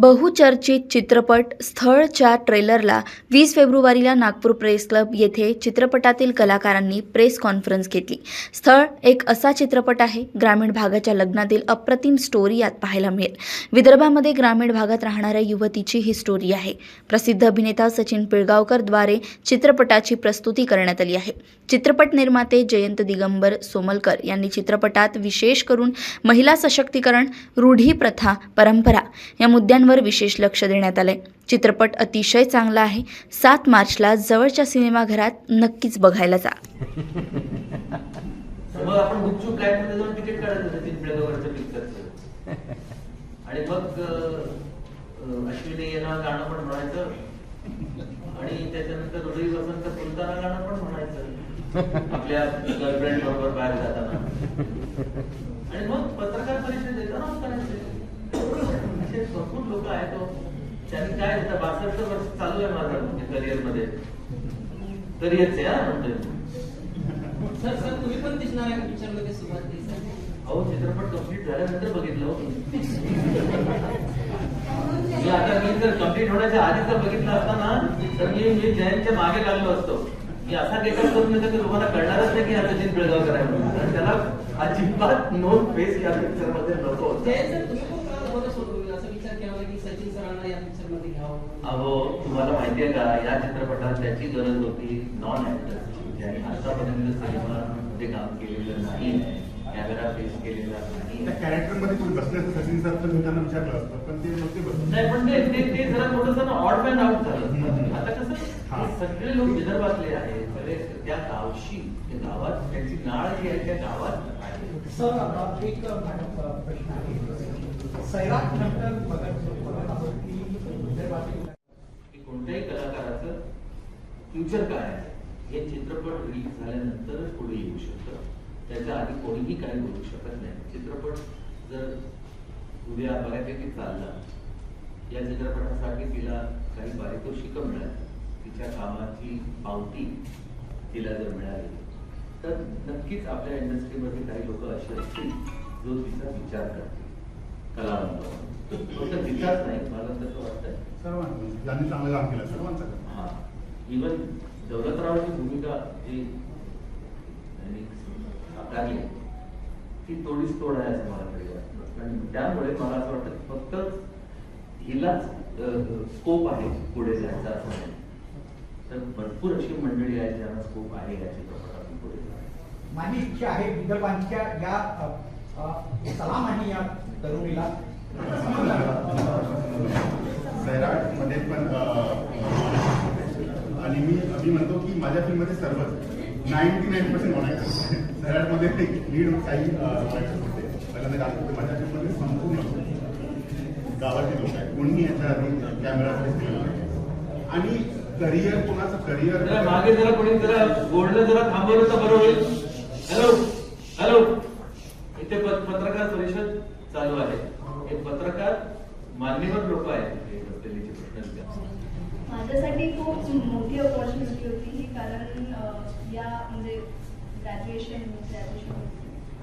बहुचर्चित चित्रपट स्थळच्या ट्रेलरला वीस फेब्रुवारीला नागपूर प्रेस क्लब येथे चित्रपटातील कलाकारांनी प्रेस कॉन्फरन्स घेतली. स्थळ एक असा चित्रपट आहे ग्रामीण भागाच्या लग्नातील अप्रतिम स्टोरी यात पाहायला मिळेल. विदर्भामध्ये ग्रामीण भागात राहणाऱ्या युवतीची ही स्टोरी आहे. प्रसिद्ध अभिनेता सचिन पिळगावकरद्वारे चित्रपटाची प्रस्तुती करण्यात आली आहे. चित्रपट निर्माते जयंत दिगंबर सोमलकर यांनी चित्रपटात विशेष करून महिला सशक्तीकरण रूढी प्रथा परंपरा या मुद्द्यांवर विशेष लक्ष देण्यात आलंय. चित्रपट अतिशय चांगला आहे. सात मार्चला जवळच्या सिनेमाघरात नक्कीच बघायला जा. आणि मग अश्विनी यांना गाणं पण म्हणायचं. आणि त्याच्यानंतर हृदय वसंत फुलताना गाणं पण म्हणायचं. आपल्या गर्लफ्रेंड बरोबर बाहेर जाताना. आणि मग पत्रकार परिषद देताना लोक आहेत हो. त्यांनी काय आता बासष्ट वर्ष चालू आहे माझं करिअरमध्ये करिअरचे हा म्हणतोय मी. सर सर तुम्ही पण दिसणार आहे पिक्चरमध्ये सुरुवात अहो चित्रपट कंप्लीट झाल्यानंतर बघितलं हो मी. आता मी जर कंप्लीट होण्याच्या आधी जर बघितलं असता ना तर मी मी जयंतच्या मागे लागलो असतो मी असा गेटअप करून येतो की तुम्हाला कळणारच नाही की हा सचिन आहे म्हणून. कारण त्याला अजिबात नो फेस या पिक्चरमध्ये नको होता. जय सर तुम्ही अहो तुम्हाला माहितीये का या चित्रपटात त्याची गरज होती नॉन ऍक्टर ज्यांनी आतापर्यंत सिनेमामध्ये काम केलेलं नाही कॅमेरा फेस केलेला नाही. त्या कॅरेक्टर मध्ये कोणी बसले असतं सचिन सर तर मी त्यांना विचारलं असतं पण ते नव्हते बसले नाही पण ते ते जरा थोडस ना ऑड मॅन आउट झालं. आता कसं सगळे लोक विदर्भातले आहेत सगळे त्या गावशी त्या गावात त्यांची नाळ जी आहे त्या गावात आहे. सर एक प्रश्न आहे. सैराट नंतर बघत की विदर्भातील फ्युचर काय आहे? हे चित्रपट रिलीज झाल्यानंतरच पुढे येऊ शकतं. त्याच्या आधी कोणीही काही बोलू शकत नाही. चित्रपट जर उद्या बऱ्यापैकी चालला या चित्रपटासाठी तिला काही पारितोषिकं मिळाली. तिच्या कामाची पावती तिला जर मिळाली तर नक्कीच आपल्या इंडस्ट्रीमध्ये काही लोक असे असतील जो तिचा विचार करतील. कलावंत. फक्त तिचाच नाही मला तसं वाटतं सर्वांनी चांगलं काम केलं सर्वांचं. हा. इवन दौलतरावची भूमिका जी साकारली ती थोडीच तोड आहे असं मला तरी वाटतं आणि त्यामुळे मला असं वाटतं फक्त हिलाच स्कोप आहे पुढे जायचा असं नाही तर भरपूर अशी मंडळी आहेत ज्यांना स्कोप आहे या चित्रपटातून पुढे जायचं माझी इच्छा आहे विदर्भांच्या या सलाम आहे या तरुणीला सैराटमध्ये पण आणि मी मी म्हणतो की माझ्या फिल्ममध्ये सर्वच. नाईन्टी नाईन पर्सेंट म्हणायचं सैराट लीड काही म्हणायचं होते पहिल्यांदा दाखवते. माझ्या फिल्ममध्ये संपूर्ण गावाचे लोक आहेत. कोणी याच्या आधी कॅमेरा आणि करिअर कोणाचं करिअर मागे जरा कोणी जरा बोलणं जरा थांबवलं तर बरं होईल. हॅलो हॅलो इथे पत्रकार परिषद चालू आहे. हे पत्रकार मान्यवर लोक आहेत. इथे बसलेले माझ्यासाठी खूप मोठी अपॉर्च्युनिटी होती ही कारण या म्हणजे ग्रॅज्युएशन ग्रॅज्युएशन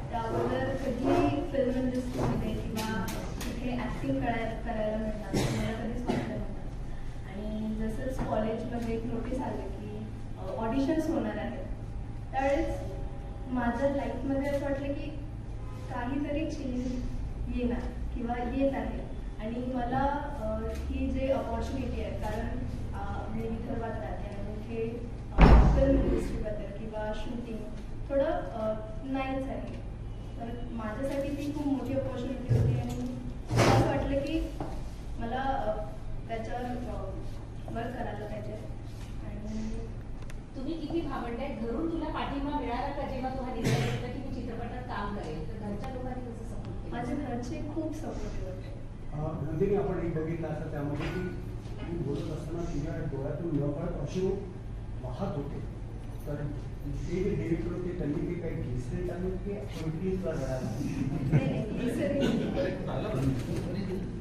त्या अगोदर कधीही फिल्म इंडस्ट्रीमध्ये किंवा कुठे ॲक्टिंग करायला करायला मिळणार मला कधीच वाटलं नव्हतं आणि जसंच कॉलेजमध्ये एक नोटीस आलं की ऑडिशन्स होणार आहेत. त्यावेळेस माझ्या लाईफमध्ये असं वाटलं की काहीतरी चेंज येणार किंवा येत आहे. आणि मला ही जे अपॉर्च्युनिटी आहे कारण मी विदर्भात राहते आणि इथे फिल्म इंडस्ट्रीबद्दल किंवा शूटिंग थोडं नाहीच आहे. तर माझ्यासाठी ती खूप मोठी अपॉर्च्युनिटी होती आणि असं वाटलं की मला त्याच्यावर वर्क करायला पाहिजे. आणि तुम्ही किती भावंडे घरून तुला पाठिंबा मिळाला का जेव्हा तू हा निर्णय घेतला की मी चित्रपटात काम करेल तर घरच्या लोकांनी कसं सपोर्ट केलं? माझे घरचे खूप सपोर्टिव्ह होते. नंदिनी आपण एक बघितलं असं त्यामध्ये की मी बोलत असताना तिच्या डोळ्यातून नकळत अशी वाहत होते. तर ते जे डेट होते त्यांनी ते काही घेतले चालू की कोणतीच रडायला नाही नाही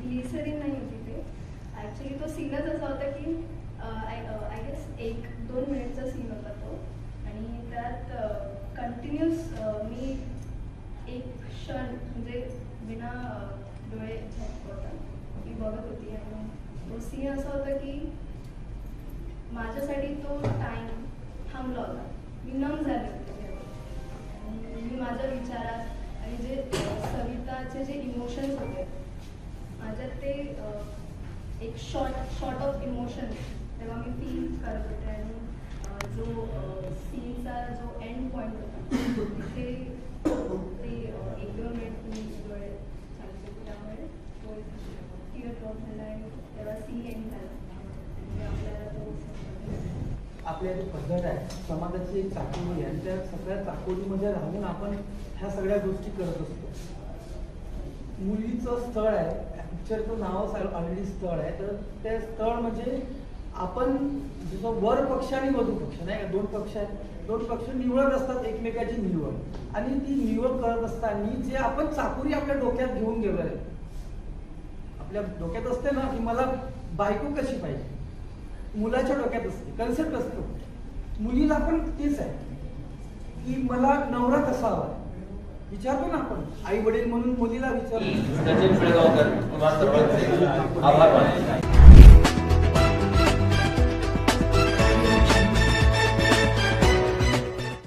ग्लिसरीन नाही होती ते. ॲक्च्युली तो. सीनच असा होता की आय गेस एक दोन मिनिटचा सीन होता तो आणि त्यात कंटिन्युअस मी एक क्षण म्हणजे मी बघत होती आणि तो सीन असा होता की माझ्यासाठी तो टाइम थांबला होता. मी नम झाले होते तेव्हा. आणि मी माझ्या विचारात आणि जे सविताचे जे इमोशन्स होते माझ्यात ते एक शॉर्ट शॉर्ट ऑफ इमोशन तेव्हा मी फील करत होते आणि जो सीनचा जो एंड पॉईंट होता ते अ, एक दोन मिनिट मी डोळे चालते त्यामुळे तो टिअर ड्रॉप झाला आणि आपल्या जी पद्धत आहे. समाजाची एक चाकोरी आहे आणि त्या सगळ्या चाकोरीमध्ये राहून आपण ह्या सगळ्या गोष्टी करत असतो. मुलीचं स्थळ आहे. पिक्चरचं नावच ऑलरेडी स्थळ आहे. तर ते स्थळ म्हणजे आपण जसं वर पक्ष आणि वधू पक्ष नाही का? दोन पक्ष आहेत. दोन पक्ष निवडत असतात एकमेकाची निवड. आणि ती निवड करत असताना जे आपण चाकोरी आपल्या डोक्यात घेऊन गेलो आहे आपल्या डोक्यात असते ना की मला बायको कशी पाहिजे? मुलाच्या डोक्यात असते. कन्सेप्ट असतो मुलीला पण तेच आहे. की मला नवरा कसा हवा? विचारतो ना आपण. आई वडील म्हणून मुलीला विचारतो.